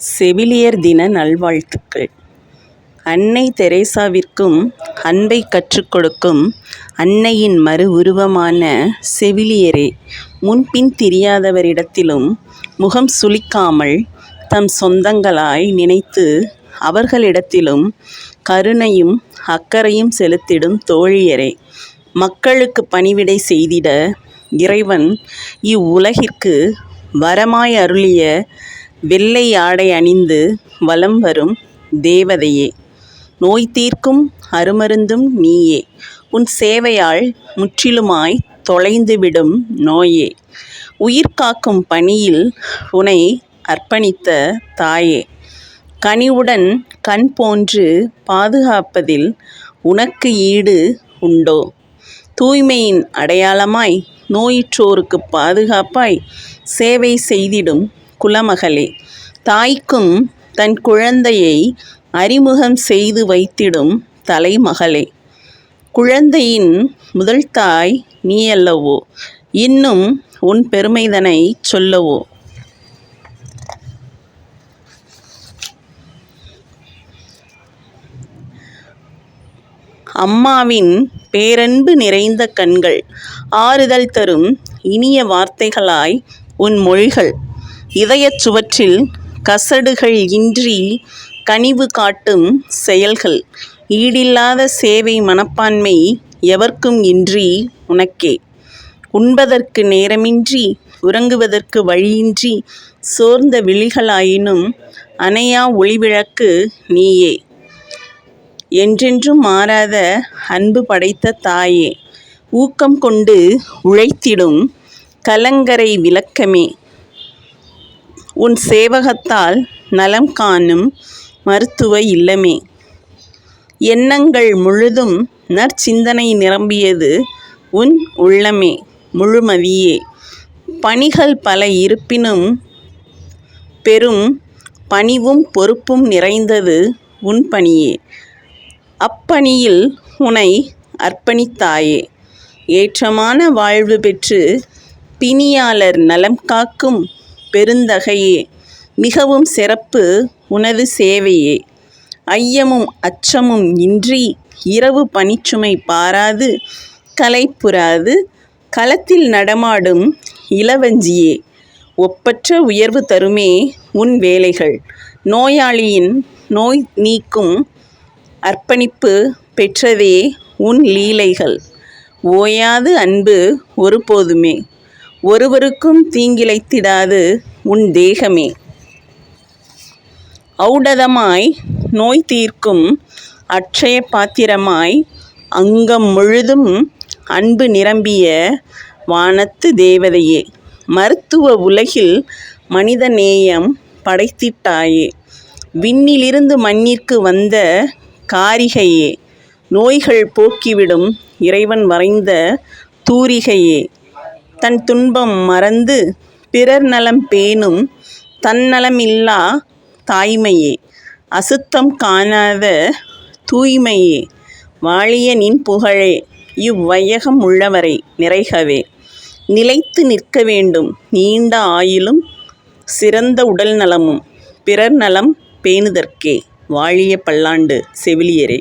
செவிலியர் தின நல்வாழ்த்துக்கள். அன்னை தெரேசாவிற்கும் அன்பைக் கற்றுக் கொடுக்கும் அன்னையின் மறு உருவமான செவிலியரே முன்பின் தெரியாதவரிடத்திலும் முகம் சுளிக்காமல் தம் சொந்தங்களாய் நினைத்து அவர்களிடத்திலும் கருணையும் அக்கறையும் செலுத்திடும் தோழியரே மக்களுக்கு பணிவிடை செய்திட இறைவன் இவ்வுலகிற்கு வரமாய் அருளிய வெள்ளை ஆடை அணிந்து வலம் வரும் தேவதையே நோய் தீர்க்கும் அருமருந்தும் நீயே. உன் சேவையால் முற்றிலுமாய் தொலைந்துவிடும் நோயே. உயிர் காக்கும் பணியில் உனை அர்ப்பணித்த தாயே கனிவுடன் கண் போன்று பாதுகாப்பதில் உனக்கு ஈடு உண்டோ? தூய்மையின் அடையாளமாய் நோயிற்றோருக்கு பாதுகாப்பாய் சேவை செய்திடும் குலமகளே தாய்க்கும் தன் குழந்தையை அறிமுகம் செய்து வைத்திடும் தலைமகளே. குழந்தையின் முதல் தாய் நீயல்லவோ இன்னும் உன் பெருமைதனைச் சொல்லவோ? அம்மாவின் பேரன்பு நிறைந்த கண்கள் ஆறுதல் தரும் இனிய வார்த்தைகளாய் உன் மொழிகள். இதயச் சுவற்றில் கசடுகள் இன்றி கனிவு காட்டும் செயல்கள். ஈடில்லாத சேவை மனப்பான்மை எவர்க்கும் இன்றி உனக்கே. உண்பதற்கு நேரமின்றி உறங்குவதற்கு வழியின்றி சோர்ந்த விழிகளாயினும் அணையா ஒளிவிளக்கு நீயே. என்றென்றும் மாறாத அன்பு படைத்த தாயே ஊக்கம் கொண்டு உழைத்திடும் கலங்கரை விளக்கமே. உன் சேவகத்தால் நலம் காணும் மருத்துவ இல்லமே. எண்ணங்கள் முழுதும் நற்சிந்தனை நிரம்பியது உன் உள்ளமே முழுமதியே பணிகள் பல இருப்பினும் பெரும் பணிவும் பொறுப்பும் நிறைந்தது உன் பணியே. அப்பணியில் உனை அர்ப்பணித்தாயே. ஏற்றமான வாழ்வு பெற்று பிணியாளர் நலம் காக்கும் பெருந்தகையே மிகவும் சிறப்பு உனது சேவையே. ஐயமும் அச்சமும் இன்றி இரவு பணிச்சுமை பாராது கலைப்புறாது களத்தில் நடமாடும் இளவஞ்சியே. ஒப்பற்ற உயர்வு தருமே உன் வேலைகள். நோயாளியின் நோய் நீக்கும் அர்ப்பணிப்பு பெற்றதே உன் லீலைகள். ஓயாது அன்பு ஒருபோதுமே. ஒருவருக்கும் தீங்கிழைத்திடாது உன் தேகமே. ஔடதமாய் நோய் தீர்க்கும் அட்சய பாத்திரமாய் அங்கம் முழுதும் அன்பு நிரம்பிய வானத்து தேவதையே மருத்துவ உலகில் மனித நேயம் படைத்திட்டாயே. விண்ணிலிருந்து மண்ணிற்கு வந்த காரிகையே நோய்கள் போக்கிவிடும் இறைவன் வரைந்த தூரிகையே. தன் துன்பம் மறந்து பிறர் நலம் பேணும் தன்னலமில்லா தாய்மையே. அசுத்தம் காணாத தூய்மையே. வாழியனின் புகழே இவ்வையகம் உள்ளவரை நிறைகவே. நிலைத்து நிற்க வேண்டும் நீண்ட ஆயுளும் சிறந்த உடல் நலமும். பிறர் நலம் பேணுதற்கே வாழிய பல்லாண்டு செவிலியரே.